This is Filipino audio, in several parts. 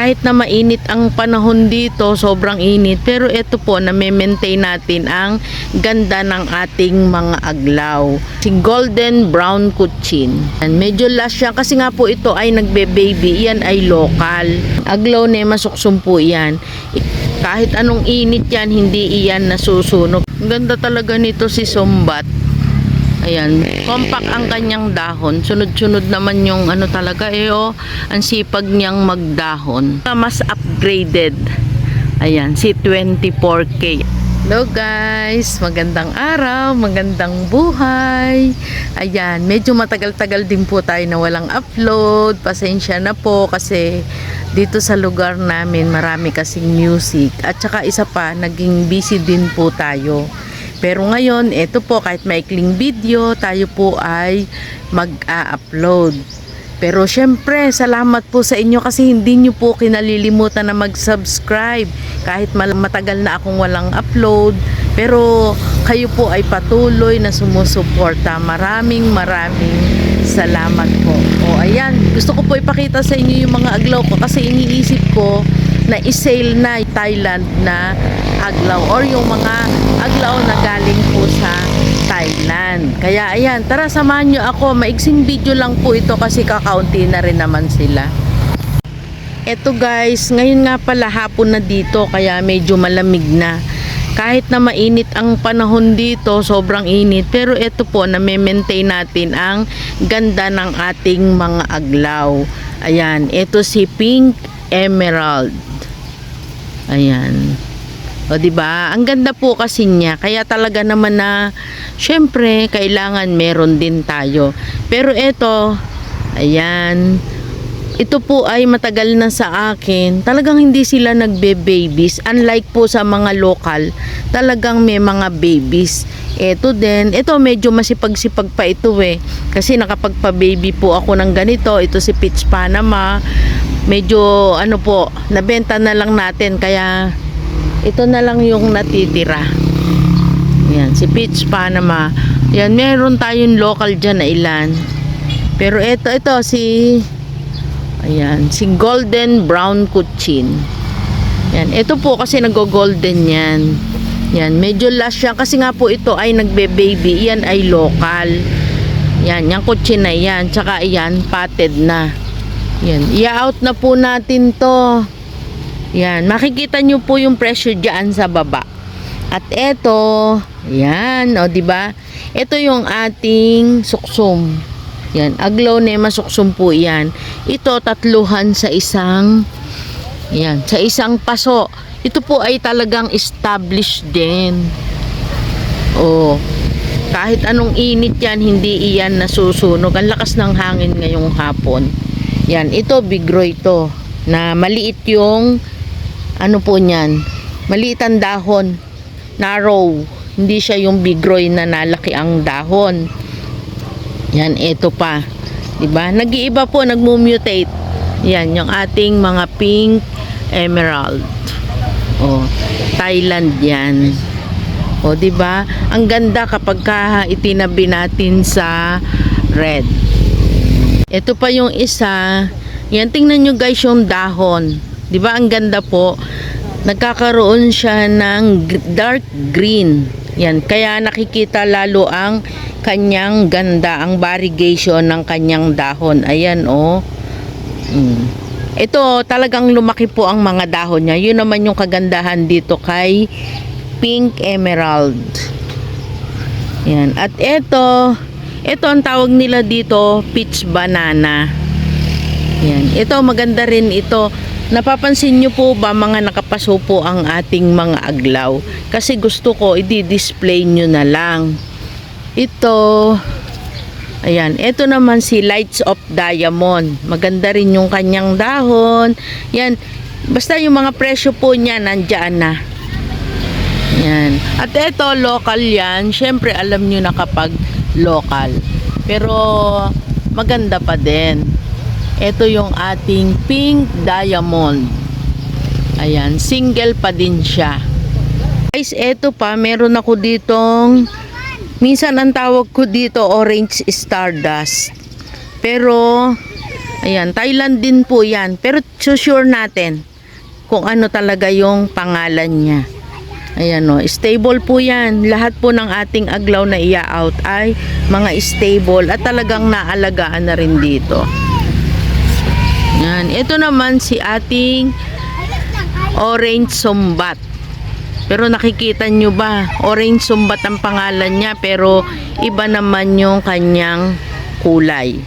kahit na mainit ang panahon dito, sobrang init, pero ito po, na-maintain natin ang ganda ng ating mga aglaw. Si Golden Brown Kuchin. And medyo last siya kasi nga po ito ay nagbe-baby, yan ay local. Aglaw na masuksum po yan. Kahit anong init yan, hindi iyan nasusunog. Ganda talaga nito si Sombat. Ayan, compact ang kanyang dahon. Sunod-sunod naman yung ano talaga eh oh, ang sipag niyang magdahon. Mas upgraded. Ayan, si 24K. Hello guys, magandang araw, magandang buhay. Ayan, medyo matagal-tagal din po tayo na walang upload. Pasensya na po kasi dito sa lugar namin marami kasing music. At saka isa pa, naging busy din po tayo. Pero ngayon, ito po, kahit maikling video, tayo po ay mag-a-upload. Pero syempre, salamat po sa inyo kasi hindi nyo po kinalilimutan na mag-subscribe. Kahit matagal na akong walang upload. Pero kayo po ay patuloy na sumusuporta. Maraming maraming salamat po. O ayan, gusto ko po ipakita sa inyo yung mga aglaw ko kasi iniisip ko na isail na Thailand na aglaw or yung mga aglaw na galing po sa Thailand. Kaya ayan, tara samahan nyo ako. Maiksing video lang po ito kasi kakaunti na rin naman sila. Eto guys, ngayon nga pala hapon na dito kaya medyo malamig na. Kahit na mainit ang panahon dito, sobrang init. Pero ito po, na-maintain natin ang ganda ng ating mga aglaw. Ayan, ito si Pink Emerald. Ayan. O di ba? Ang ganda po kasi niya. Kaya talaga naman na syempre kailangan meron din tayo. Pero ito, ayan. Ito po ay matagal na sa akin. Talagang hindi sila nagbe-babies. Unlike po sa mga local, talagang may mga babies. Ito din, ito medyo masipag-sipag pa ito eh. Kasi nakapagpa-baby po ako ng ganito. Ito si Peach Panama. Medyo ano po, nabenta na lang natin kaya ito na lang yung natitira. Yan, si Peach Panama. Yan, meron tayong local dyan na ilan. Pero ito, ito si Ayan, si Golden Brown Kuchin. Yan, ito po kasi nag-golden yan. Yan, medyo last siya kasi nga po ito ay nagbe-baby. Yan ay local. Yan, yung Kuchin na yan. Tsaka yan, potted na. Yan, i-out na po natin to. Yan, makikita nyo po yung presyo dyan sa baba. At ito, yan, o di ba? Ito yung ating suksum. Yan, aglaw na masuksum po yan. Ito, tatluhan sa isang, yan, sa isang paso. Ito po ay talagang established din. O, kahit anong init yan, hindi iyan nasusunog. Ang lakas ng hangin ngayong hapon. Yan, ito, bigro ito. Na maliit yung, ano po niyan, maliit ang dahon. Narrow. Hindi siya yung bigroy na nalaki ang dahon. Yan, ito pa. 'Di ba? Nag-iiba po, nagmu-mutate. Yan, yung ating mga pink emerald. Oh, Thailand 'yan. Oh, 'di ba? Ang ganda kapag ka itinabi natin sa red. Ito pa yung isa. Yan, tingnan nyo guys yung dahon. ba? Ang ganda po. Nagkakaroon siya ng dark green. Yan, kaya nakikita lalo ang kanyang ganda, ang variegation ng kanyang dahon. Ayan, oh. Mm. Ito, talagang lumaki po ang mga dahon niya. Yun naman yung kagandahan dito kay Pink Emerald. Yan. At ito, ito ang tawag nila dito, peach banana. Yan. Ito, maganda rin ito. Napapansin nyo po ba mga nakapaso po ang ating mga aglaw? Kasi gusto ko, i-display nyo na lang. Ito, ayan, ito naman si Lights of Diamond. Maganda rin yung kanyang dahon. Yan, basta yung mga presyo po niya, nandyan na. Yan. At ito, local yan. Siyempre, alam nyo na kapag local. Pero, maganda pa din. Ito yung ating pink diamond. Ayan, single pa din siya. Guys, eto pa, meron ako ditong, minsan ang tawag ko dito, orange stardust. Pero, Ayan, Thailand din po yan. Pero sure natin kung ano talaga yung pangalan niya. Ayan o, stable po yan. Lahat po ng ating aglaw na iya-out ay mga stable at talagang naalagaan na rin dito. Yan. Ito naman si ating orange sumbat. Pero nakikita nyo ba, orange sumbat ang pangalan niya pero iba naman yung kanyang kulay.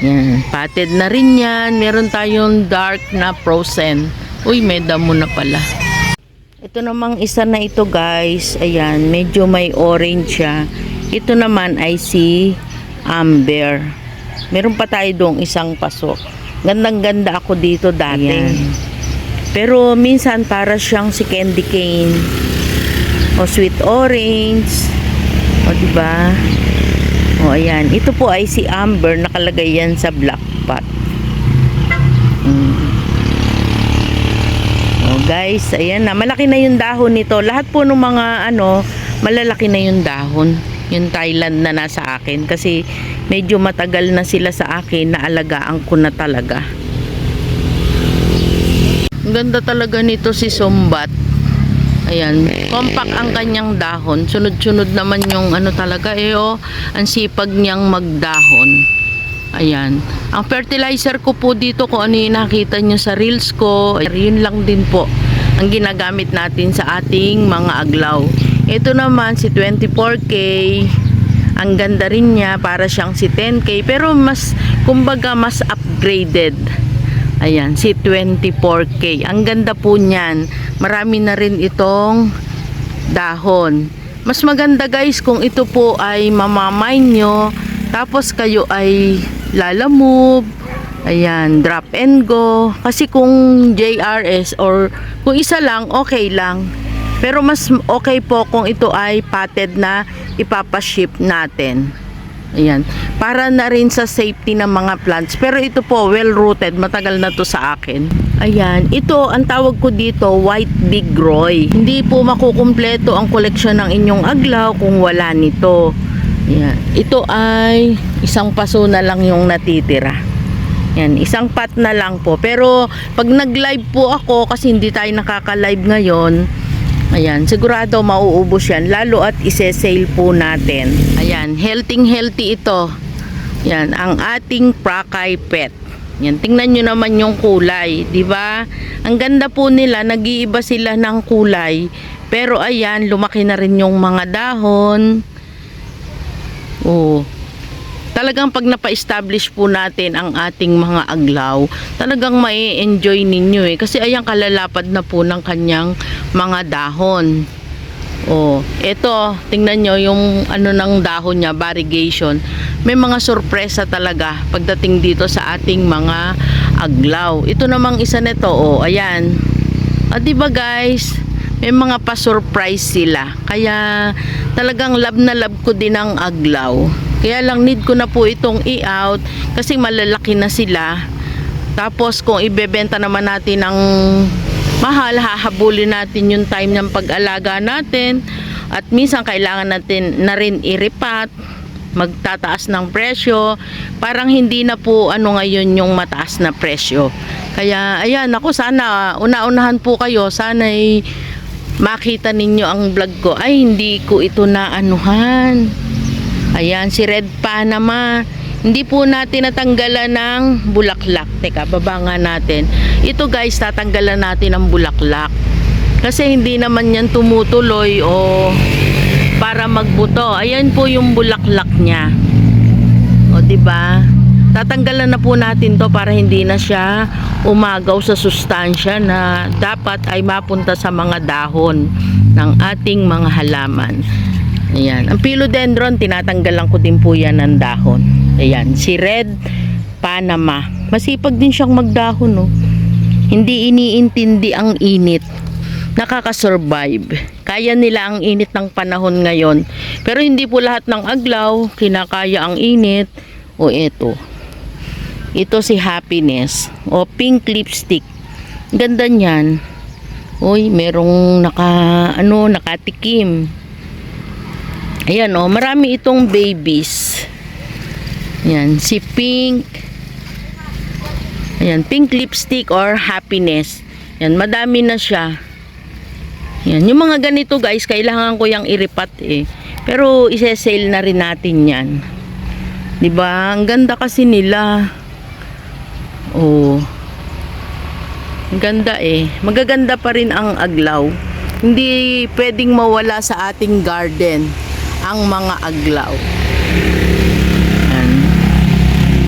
Yan, patted na rin yan. Meron tayong dark na frozen. Uy, may damo na pala. Ito namang isa na ito guys. Ayan, medyo may orange siya. Ito naman ay si Amber. Meron pa tayo doong isang pasok. Gandang ganda ako dito dati. Pero minsan para siyang si candy cane. O sweet orange. O diba? O ayan. Ito po ay si Amber. Nakalagay yan sa black pot. Mm. O guys, ayan na. Malaki na yung dahon nito. Lahat po ng mga ano, malalaki na yung dahon. Yung Thailand na nasa akin. Kasi medyo matagal na sila sa akin. Naalagaan ko na talaga. Ang ganda talaga nito si Sombat. Ayan, compact ang kanyang dahon. Sunod-sunod naman yung ano talaga eh oh, ang sipag niyang magdahon. Ayan. Ang fertilizer ko po dito kung ano yung nakita nyo sa reels ko, yun lang din po ang ginagamit natin sa ating mga aglaw. Ito naman si 24K. Ang ganda rin niya para siyang si 10K pero mas kumbaga mas upgraded. Ayan, si 24K. Ang ganda po niyan. Marami na rin itong dahon. Mas maganda guys kung ito po ay mamamay nyo. Tapos kayo ay lalamove. Ayan, drop and go. Kasi kung JRS or kung isa lang, okay lang. Pero mas okay po kung ito ay patted na ipapaship natin. Ayan. Para na rin sa safety ng mga plants. Pero ito po, well-rooted. Matagal na to sa akin. Ayan. Ito, ang tawag ko dito, White Big Roy. Hindi po makukumpleto ang koleksyon ng inyong aglaw kung wala nito. Ayan. Ito ay isang paso na lang yung natitira. Yan, isang pat na lang po. Pero pag nag-live po ako kasi hindi tayo nakaka-live ngayon, ayan, sigurado mauubos yan lalo at ise-sale po natin. Ayan, healthy healthy ito. Yan, ang ating Prakay Pet. Yan, tingnan nyo naman yung kulay, di ba? Ang ganda po nila, nag-iiba sila ng kulay. Pero ayan, lumaki na rin yung mga dahon. Oh, talagang pag napa-establish po natin ang ating mga aglaw, talagang mai enjoy ninyo eh. Kasi ayan kalalapad na po ng kanyang mga dahon. Oh, ito, tingnan nyo yung ano ng dahon niya, variegation. May mga sorpresa talaga pagdating dito sa ating mga aglaw. Ito namang isa nito, oh, ayan. At di ba guys, may mga pa-surprise sila. Kaya talagang love na love ko din ang aglaw. Kaya lang need ko na po itong i-out kasi malalaki na sila. Tapos kung ibebenta naman natin ng mahal, hahabulin natin yung time ng pag-alaga natin. At minsan kailangan natin na rin i-repat, magtataas ng presyo. Parang hindi na po ano ngayon yung mataas na presyo. Kaya ayan, ako sana una-unahan po kayo. Sana ay makita ninyo ang vlog ko. Ay, hindi ko ito na anuhan. Ayan, si Red Panama. Hindi po natin natanggalan ng bulaklak. Teka, baba nga natin. Ito guys, tatanggalan natin ang bulaklak. Kasi hindi naman yan tumutuloy o para magbuto. Ayan po yung bulaklak niya. O, di ba? Tatanggalan na po natin to para hindi na siya umagaw sa sustansya na dapat ay mapunta sa mga dahon ng ating mga halaman. Ayan. Ang philodendron, tinatanggalan ko din po yan ng dahon. Ayan. Si Red Panama. Masipag din siyang magdahon, no? Hindi iniintindi ang init. Nakakasurvive. Kaya nila ang init ng panahon ngayon. Pero hindi po lahat ng aglaw kinakaya ang init. O eto. Ito si Happiness. O pink lipstick. Ganda niyan. Uy, merong naka, ano, nakatikim. Ayan o, marami itong babies. Yan, si Pink. Ayan, pink lipstick or happiness. Yan, madami na siya. Yan, yung mga ganito guys, kailangan ko yung iripat eh. Pero ise-sale na rin natin yan. 'Di ba? Ang ganda kasi nila. Ang ganda eh. Magaganda pa rin ang aglaw. Hindi pwedeng mawala sa ating garden ang mga aglaw. Yan.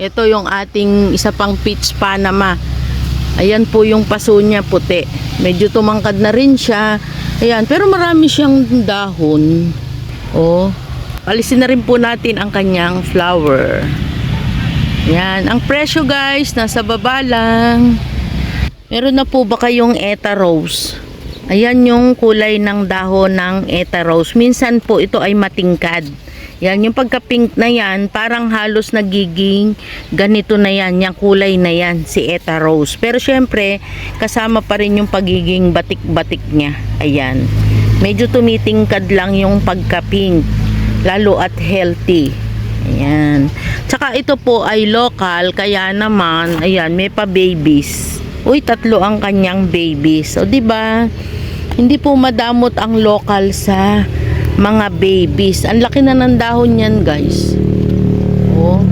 Ito yung ating isa pang peach Panama. Ayan po yung paso niya puti. Medyo tumangkad na rin siya. Ayan, pero marami siyang dahon. Oh. Alisin na rin po natin ang kanyang flower. Yan. Ang presyo guys, nasa baba lang. Meron na po ba kayong Eta Rose? Ayan yung kulay ng dahon ng Eta Rose. Minsan po ito ay matingkad. Yan, yung pagka-pink na yan, parang halos nagiging ganito na yan, yung kulay na yan, si Eta Rose. Pero syempre, kasama pa rin yung pagiging batik-batik niya. Ayan. Medyo tumitingkad lang yung pagka-pink, lalo at healthy. Ayan. Tsaka ito po ay local, kaya naman, ayan, may pa babies. Uy, tatlo ang kanyang babies. O, di ba? Hindi po madamot ang local sa mga babies. Ang laki na ng dahon niyan, guys. Oh,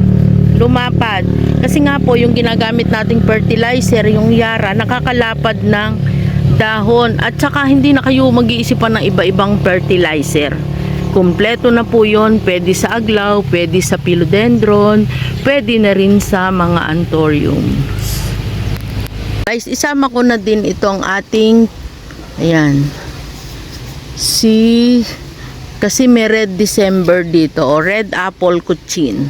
lumapad. Kasi nga po, yung ginagamit nating fertilizer, yung Yara, nakakalapad ng dahon. At saka hindi na kayo mag-iisipan ng iba-ibang fertilizer. Kumpleto na po yon Pwede sa aglaw, pwede sa philodendron, pwede na rin sa mga anthuriums. Guys, isama ko na din itong ating ayan si kasi may red December dito o red apple kuchin.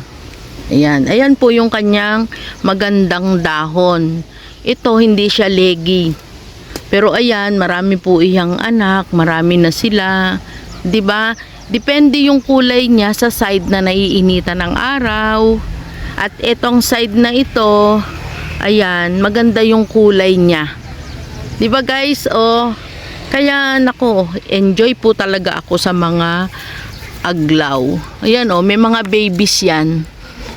Ayan, ayan po yung kanyang magandang dahon. Ito hindi siya leggy. Pero ayan, marami po iyang anak, marami na sila. 'Di ba? Depende yung kulay niya sa side na naiinitan ng araw. At itong side na ito, ayan, maganda yung kulay niya. 'Di ba guys? Oh, kaya nako, enjoy po talaga ako sa mga aglaw. Ayan oh, may mga babies 'yan.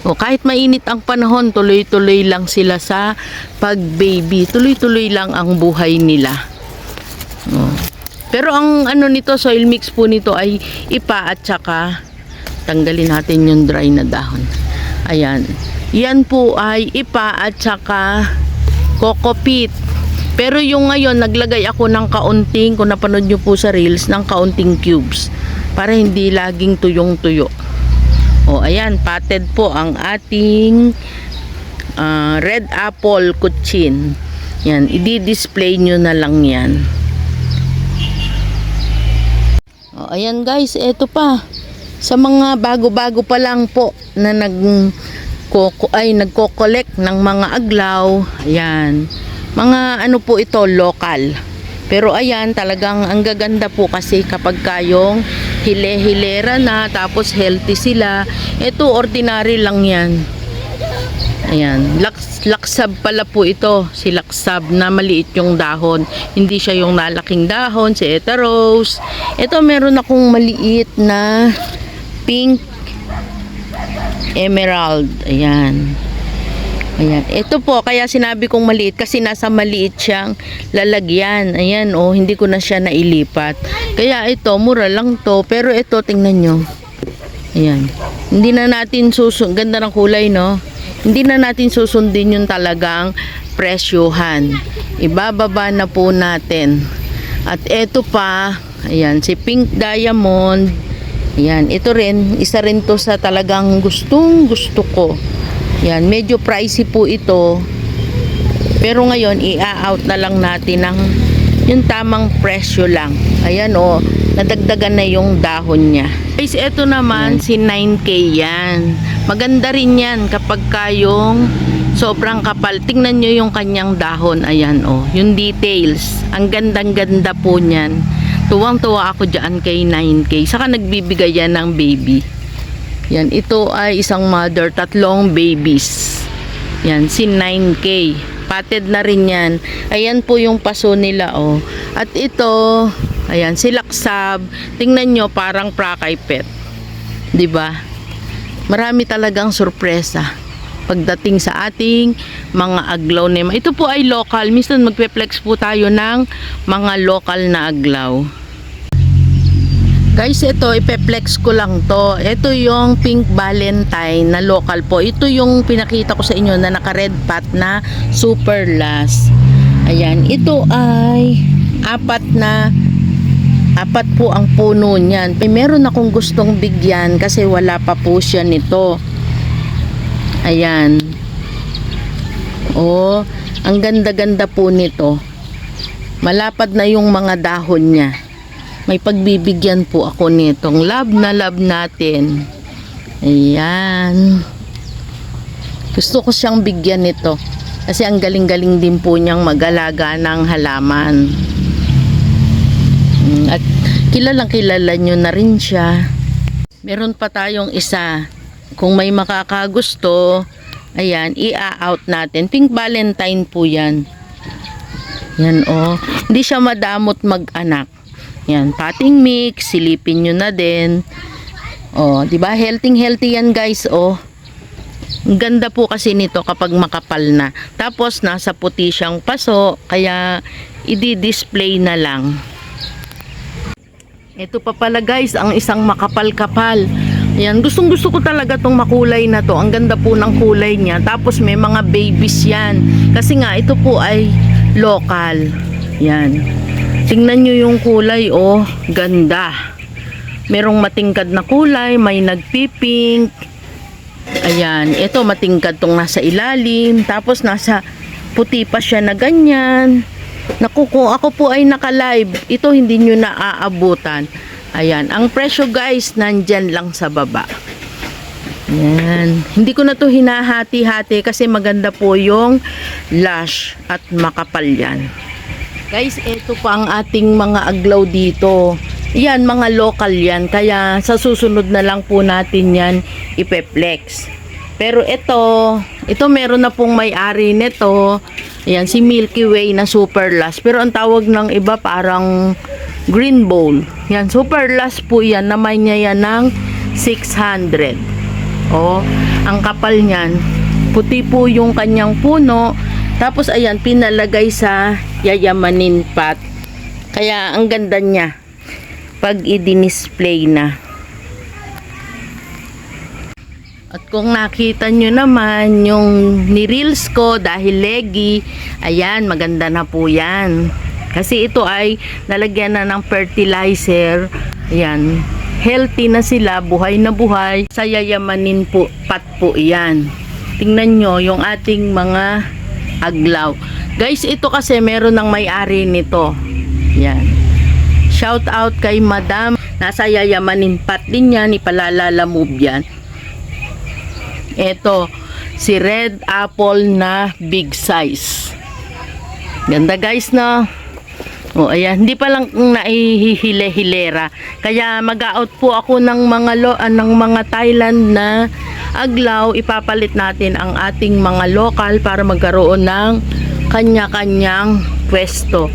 O kahit mainit ang panahon, tuloy-tuloy lang sila sa pag-baby. Tuloy-tuloy lang ang buhay nila. Pero ang ano nito, soil mix po nito ay ipa at saka tanggalin natin yung dry na dahon. Ayan. Yan po ay ipa at saka coco peat. Pero yung ngayon, naglagay ako ng kaunting, kung napanood nyo po sa reels, ng kaunting cubes. Para hindi laging tuyong-tuyo. O, ayan, patted po ang ating ah, red apple kuchin. Yan, i-display nyo na lang yan. O, ayan guys, eto pa. Sa mga bago-bago pa lang po na nag koko, ay nagko-collect ng mga aglaw. Ayan. Mga ano po ito, local. Pero ayan, talagang ang gaganda po kasi kapag kayong hile-hilera na tapos healthy sila. Ito ordinary lang yan. Ayan, laks, laksab pala po ito, si laksab na maliit yung dahon. Hindi siya yung nalaking dahon, si Eta Rose. Ito meron akong maliit na pink emerald. Ayan. Ayan. Ito po, kaya sinabi kong maliit kasi nasa maliit siyang lalagyan. Ayan, oh, hindi ko na siya nailipat. Kaya ito, mura lang to. Pero ito, tingnan nyo. Ayan. Hindi na natin susun... Ganda ng kulay, no? Hindi na natin susundin yung talagang presyuhan. Ibababa na po natin. At ito pa, ayan, si Pink Diamond. Ayan, ito rin, isa rin to sa talagang gustong gusto ko. Yan, medyo pricey po ito. Pero ngayon, i-out na lang natin ng yung tamang presyo lang. Ayan o, nadagdagan na yung dahon niya. Guys, ito naman si 9K yan. Maganda rin yan kapag kayong sobrang kapal. Tingnan nyo yung kanyang dahon. Ayan o, yung details. Ang gandang-ganda po niyan. Tuwang-tuwa ako dyan kay 9K. Saka nagbibigay yan ng baby. Yan, ito ay isang mother, tatlong babies. Yan, si 9K. Patted na rin yan. Ayan po yung paso nila, oh. At ito, ayan, si Laksab. Tingnan nyo, parang prakay pet. ba? Marami talagang sorpresa. pagdating sa ating mga aglaw ito po ay local minsan magpe-flex po tayo ng mga local na aglaw Guys, ito, ipeplex ko lang to. Ito yung pink valentine na local po. Ito yung pinakita ko sa inyo na naka-red pot na super last. Ayan, ito ay apat na apat po ang puno niyan. May meron akong gustong bigyan kasi wala pa po siya nito. Ayan. Oh, ang ganda-ganda po nito. Malapad na yung mga dahon niya may pagbibigyan po ako nitong love na love natin. Ayan. Gusto ko siyang bigyan nito. Kasi ang galing-galing din po niyang mag-alaga ng halaman. Mm, At kilalang kilala nyo na rin siya. Meron pa tayong isa. Kung may makakagusto, ayan, i-out natin. Pink Valentine po yan. Yan oh. Hindi siya madamot mag-anak. Yan, potting mix, silipin nyo na din. Oh, 'di ba? Healthy healthy yan, guys, oh. Ang ganda po kasi nito kapag makapal na. Tapos nasa puti siyang paso, kaya i-display na lang. Ito pa pala guys, ang isang makapal-kapal. Ayan, gustong gusto ko talaga tong makulay na to. Ang ganda po ng kulay niya. Tapos may mga babies yan. Kasi nga, ito po ay local. Yan. Tingnan nyo yung kulay, oh. Ganda. Merong matingkad na kulay, may nagpipink. Ayan, ito matingkad tong nasa ilalim. Tapos nasa puti pa siya na ganyan. Naku, kung ako po ay naka-live, ito hindi nyo naaabutan. Ayan, ang presyo guys, nandyan lang sa baba. Ayan. Hindi ko na to hinahati-hati kasi maganda po yung lush at makapal yan. Guys, ito pa ang ating mga aglaw dito. Yan, mga local yan. Kaya sa susunod na lang po natin yan ipeplex. Pero ito, ito meron na pong may-ari nito. Yan, si Milky Way na super last. Pero ang tawag ng iba parang green bowl. Yan, super last po yan. Namay niya yan ng 600. Oh, ang kapal niyan. Puti po yung kanyang puno. Tapos ayan, pinalagay sa yayamanin pot. Kaya ang ganda niya pag i-display na. At kung nakita nyo naman yung ni-reels ko dahil leggy, ayan, maganda na po yan. Kasi ito ay nalagyan na ng fertilizer. Ayan, healthy na sila, buhay na buhay. Sa yayamanin po, pat po yan. Tingnan nyo yung ating mga aglaw. Guys, ito kasi meron ng may-ari nito. Yan. Shout out kay Madam. Nasa yayamanin pat din yan. Ipalalala move yan. Ito, si Red Apple na big size. Ganda guys na. O ayan, hindi pa lang naihihile-hilera. Kaya mag-out po ako ng mga lo, ah, ng mga Thailand na aglaw. Ipapalit natin ang ating mga local para magkaroon ng kanya-kanyang pwesto.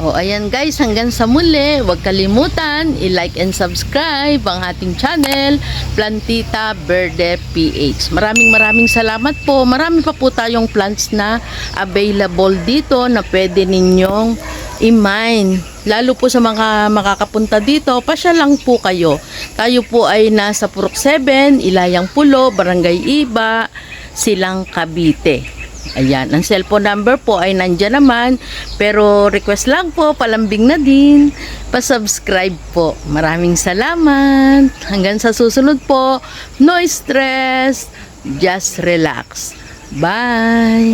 O ayan guys, hanggang sa muli, huwag kalimutan i-like and subscribe ang ating channel, Plantita Verde PH. Maraming maraming salamat po. Marami pa po tayong plants na available dito na pwede ninyong i-mine. Lalo po sa mga makakapunta dito, pasya lang po kayo. Tayo po ay nasa Purok 7, Ilayang Pulo, Barangay Iba, Silang Cavite. Ayan, ang cellphone number po ay nandyan naman. Pero request lang po, palambing na din. Pa-subscribe po. Maraming salamat. Hanggang sa susunod po. No stress. Just relax. Bye!